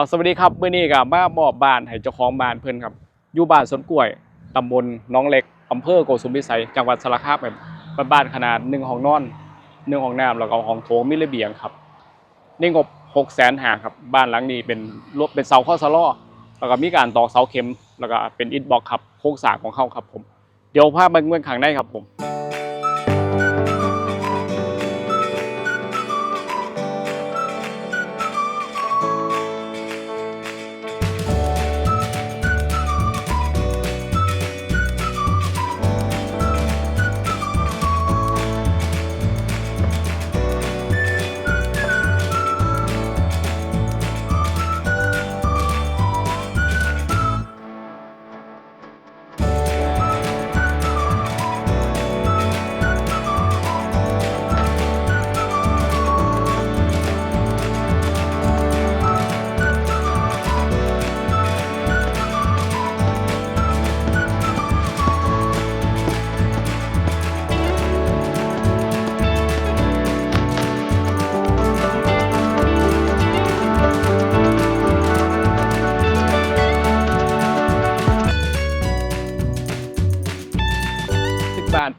เอาสวัสดีครับเมื้อนี้ก็มามอบบ้านให้เจ้าของบ้านเพิ่อนครับอยู่บ้านสวนกล้วยตำบลน้องเล็กอำเภอโกสุมพิสัยจังหวัดสระคามแบบบ้านขนาด1ห้องนอน1ห้องน้ำแล้วก็ห้องโถงมีระเบียงครับนี่งบ6 0 0 0 0หาครับบ้านหลังนี้เป็นรวเป็นเสาข้อสล้อแล้วก็มีการตอกเสาเข็ม แล้วก็เป็นอิฐบล็อกครับโครงสร้างของเขาครับผม เดี๋ยวพาไปเมืองข้างในครับผม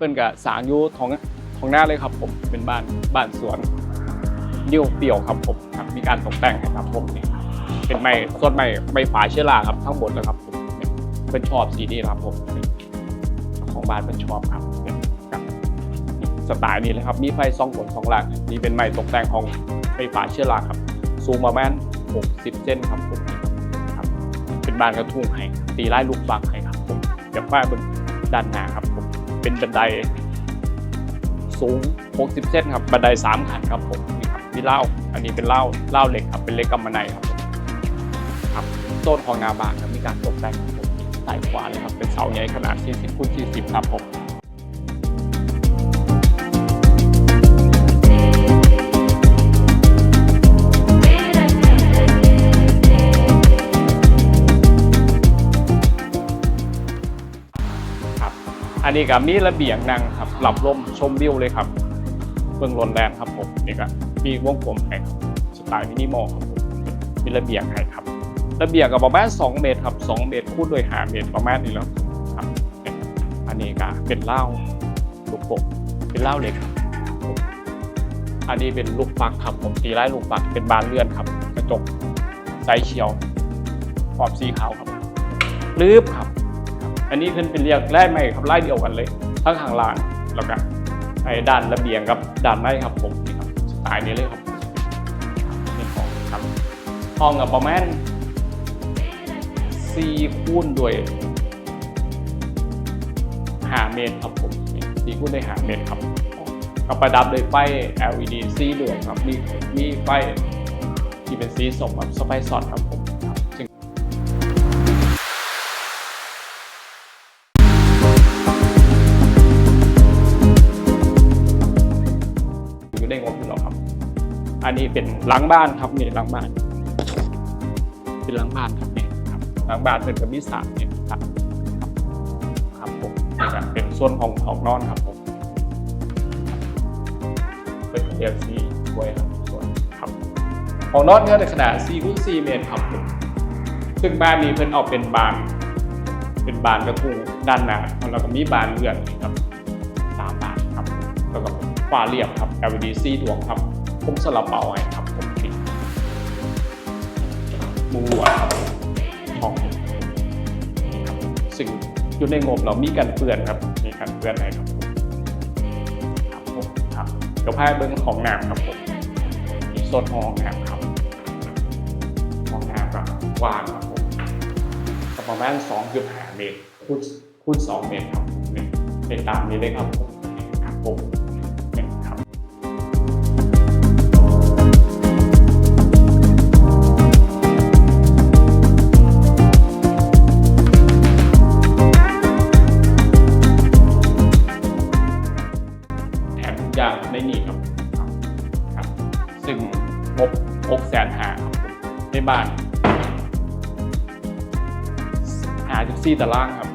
ซึ่นเปิ้นก็สางอยู่ของของหน้าเลยครับผมเป็นบ้านบ้านสวนเดี่ยวเปี่ยวครับผมครับมีการตกแต่งให้ครับผมนี่เป็นไม้ส่วนไม้ไม้ฝาเชื้อราครับทั้งหมดเลยครับผมเปิ้นชอบสีนี้ครับผมของบ้านเปิ้นชอบครับกับสไตล์นี้เลยครับมีไฟสองบนสองหลังนี่เป็นไม้ตกแต่งของไฟฝาเชื้อราครับ สูงประมาณ60เซนครับผมครับเป็นบ้านกระทุ่งให้ตีไล่ลูกบักให้ครับผมเดี๋ยวป้าบนด้านหน้าครับ เป็นบันไดสูง 60เซนครับ บันได 3 ขันครับผมนี่ครับมีเหล้าอันนี้เป็นเหล้าเหล้าเหล็กครับเป็นเหล็กกำมะไนครับผมครับโซนของนาบานครับมีการตกแต่งครับผมใส่ขวาเลยครับเป็นเสาใหญ่ขนาด40คูณ40 ครับผม อันนี้ก็มีระเบียงนั่งครับหลับลมชมวิวเลยครับเบื้องลนแรงครับผมนี่ก็มีวงกลมให้ครับสไตล์มินิมอลครับผมมีระเบียงให้ครับ ระเบียงก็ประมาณ2เมตรครับ2เมตรคูณโดย5เมตรประมาณนี้แล้วครับอันนี้ก็เป็นเหล้าลูกโป่งเป็นเหล้าเหล็กครับผมอันนี้เป็นลูกฟักครับผมตีไล่ลูกฟักเป็นบานเลื่อนครับ กระจกใสเขียวขอบสีขาวครับลืบครับ อันนี้ขึ้นเป็นเรียกแร่ใหม่ครับไล่เดียวกันเลย ทั้งข้างล่างแล้วก็ไอ้ด้านระเบียงกับด้านในครับผมนี่ครับสไตล์นี้เลยครับนี่ห้องครับห้องกับประมาณสี่คูณด้วยหาเมตรครับผมนี่สี่คูณด้วยหาเมตรครับกับประดับด้วยไฟ LED สีเหลืองครับมีมีไฟที่เป็นสีสมแบบสไปซอดครับ นนี้เป็นหลังบ้านครับนี่หลังบ้าน เป็นหลังบ้านครับนี่ครับหลังบ้านเป็นกับมิสามเนี่ยครับครับผมนี่ก็เป็นส่วนของของนอนครับผมเป็นเรียกซีไว้ครับส่วนครับของนอนเนี่ยในขนาด4คูณ4เมตรครับผมซึ่งบ้านนี้เพิ่นเอาเป็นบานเป็นบานกระทุงด้านหน้าแล้วก็มีบานเลื่อนนี่ครับสามบาทครับแล้วก็ฟ้าเรียบครับ LED สีดวงครับ ผมสลับเบาไว้ครับผมติดมุงลวดครับห้องครับซึ่งอยู่ในงบเรามีกันเปื้อนครับ มีกันเปื้อนให้ครับผมครับผมครับเดี๋ยวพาไปเบิ้งของน้ำครับผมมีโซนห้องน้ำครับห้องน้ำก็กว้างครับผมก็ประมาณ2.5เมตรคูณคูณ2เมตรครับเป็นตามนี้เลยครับผมครับผม แถมทุกอย่างในนี่ครับครับ ซึ่งงบ6แสนหาครับในบ้านหาจุดซี่ตารางครับ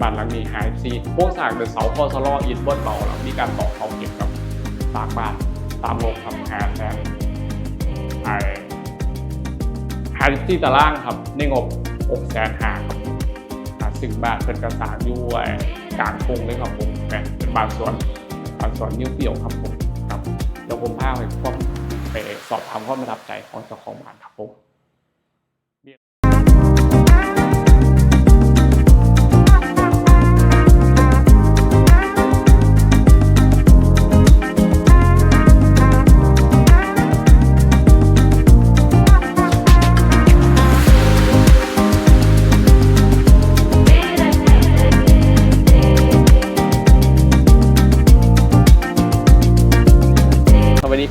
บ้านหลังนี้หาจุดซี่โครงสร้างเป็นเสาคอสลออินบนเบาแล้วมีการต่อเขาเก็บครับตากบ้านตามโลกครับหาแสนไอหาที่ตารางครับในงบ6แสนหาครับอ่าซึ่งบ้านเป็นกระสางอยู่ไอ้กลางกรุงเลยครับผมแม่เป็นบ้านสวน บ้านสอนนิ้วเปี่ยวครับผมครับเดี๋ยวผมพาไปพบไปสอบถามความประทับใจของเจ้าของบ้านครับผม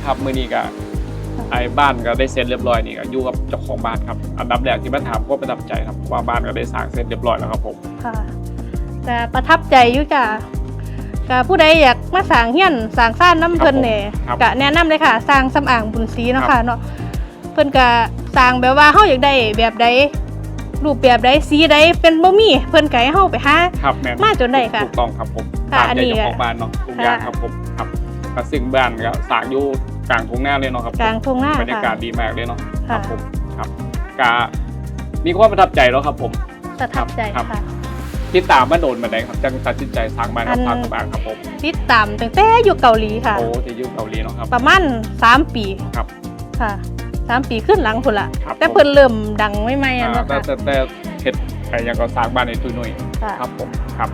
ครับมือนี้ก็ไอ้บ้านก็ได้เสร็จเรียบร้อยนี่ก็อยู่กับเจ้าของบ้านครับอันดับแรกที่มาถามก็ประทับใจครับว่าบ้านก็ได้สร้างเสร็จเรียบร้อยแล้วครับผมค่ะก็ประทับใจอยู่จ้ะก็ผู้ใดอยากมาสร้างเฮียนสร้างซ่านน้ำเพิ่นเนี่ยครับก็แนะนำเลยค่ะ สร้างสำอ่างบุญศรีเนาะคะเนาะเพิ่นก็สร้างแบบว่าเฮาอยากได้แบบใดรูปแบบใดสีใดเป็นบ่มีเพิ่นก็ให้เฮาไปหา ครับแม่มาจนได้ค่ะถูกต้องครับผมค่ะตามอันใจนี้เจ้าของบ้านเนาะทุกอย่างค่ะ ครับผมครับก็ซึ่งบ้านก็สร้างอยู่ กลางทุ่งนาเลยเนาะครับกลางทุ่งนาบรรยากาศค่ะดีมากเลยเนาะคค่ะรับผมครับก็มีความประทับใจแล้วครับผม ประทับใจครับ ค่ะ ที่ตามมาโดนมาได้ครับจังตัดสินใจสร้างบ้านกับอันสร้างบ้านครับผมติดตามตั้งแต่อยู่เกาหลีค่ะ โอ้ที่อยู่เกาหลีเนาะครับ ประมาณ3ปีครับค่ะสามปีขึ้นหลังพุ่นละครับ แต่เพิ่นเริ่มดังไม่ไม่ๆอันอ่าเนาะแต่ค่ะแต่แต่เห็ดไอ้ยังก็สร้างบ้านในตุยนุยค่ะ ครับผมครับ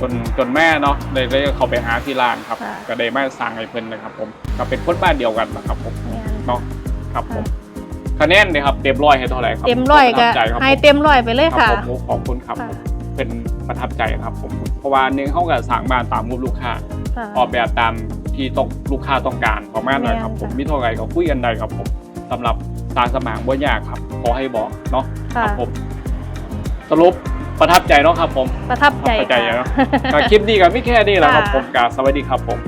จนจนแม่เนาะเลยได้เขาไปหาที่ร้านครับ ค่ะ ก็ได้มาสร้างให้เพิ่นนะครับผม ก็เป็นคนบ้านเดียวกันนะครับผมแม่น เนาะครับผมคะแนนเนี่ยครับเต็มร้อยให้เท่าไหร่ครับเต็มร้อยปก็ระทับใจครับให้ผมเต็มร้อยไปเลยครัค่ะบผมโอ้ขอบคุณครับ ค่ะผมเป็นประทับใจครับผมเพราะว่าหนึ่งเขาก็สั่งบ้านตามรูปลูกค้า ค่ะ ออกแบบตามที่ต้องลูกค้าต้องการประมาณนั้นครับ แม่นผมค่ะมีเท่าไหร่ก็คุยกันได้ครับผมสำหรับสารสมางบ่ยากครับขอให้บอกเนาะคค่ะ รับผมสรุปประทับใจเนาะครับผม ประทับใจประทับใจค่ะ เนาะก็คลิปนี้ก็ไม่แค่นี้แหละครับค่ะ ผมกราบสวัสดีครับผม